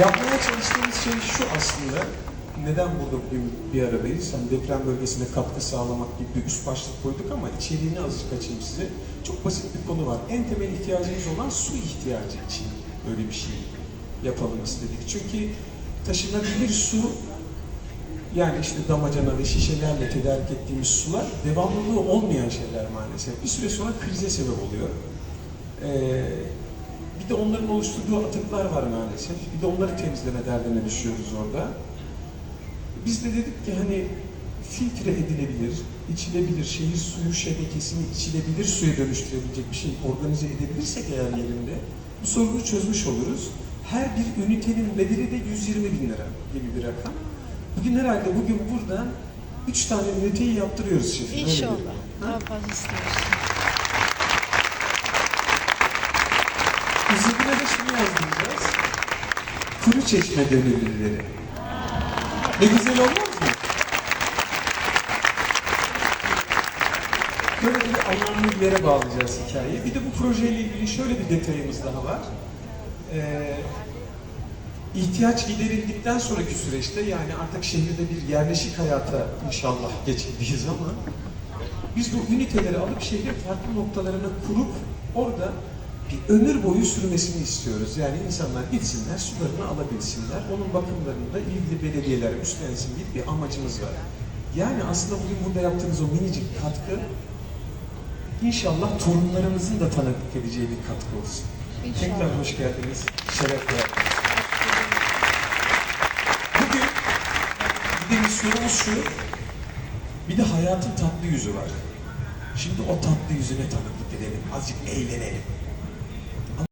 Yapmaya çalıştığımız şey şu aslında. Neden burada bugün bir aradayız? Hani deprem bölgesine katkı sağlamak gibi bir üst başlık koyduk ama içeriğini azıcık açayım size. Çok basit bir konu var. En temel ihtiyacımız olan su ihtiyacı için böyle bir şey yapalım istedik. Çünkü taşınabilir su yani işte damacana ve şişelerle tedarik ettiğimiz sular devamlılığı olmayan şeyler maalesef. Bir süre sonra krize sebep oluyor. Ee, bir de onların oluşturduğu atıklar var maalesef. Bir de onları temizleme derdine düşüyoruz orada. Biz de dedik ki hani filtre edilebilir, içilebilir, şehir suyu şebekesini içilebilir suya dönüştürebilecek bir şey organize edebilirsek eğer yerinde bu sorunu çözmüş oluruz. Her bir ünitenin bedeli de 120 bin lira gibi bir rakam. Bugün herhalde bugün buradan 3 tane üniteyi yaptırıyoruz şefim. İnşallah. Daha fazla istiyoruz. Üzerine de şunu yazdıracağız. Kuru çeşme gönüllüleri. Ne güzel olmaz mı? Böyle bir anlamlı bir yere bağlayacağız hikayeyi. Bir de bu projeyle ilgili şöyle bir detayımız daha var. Ee, ihtiyaç giderildikten sonraki süreçte yani artık şehirde bir yerleşik hayata inşallah geçildiği zaman biz bu üniteleri alıp şehrin farklı noktalarına kurup orada bir ömür boyu sürmesini istiyoruz. Yani insanlar gitsinler, sularını alabilsinler. Onun bakımlarını da ilgili belediyeler üstlensin gibi bir amacımız var. Yani aslında bugün burada yaptığımız o minicik katkı inşallah torunlarımızın da tanıklık edeceği bir katkı olsun. İnşallah. Tekrar hoş geldiniz. Şeref verdiniz. Bugün bir de misyonumuz şu. Bir de hayatın tatlı yüzü var. Şimdi o tatlı yüzüne tanıklık edelim. Azıcık eğlenelim.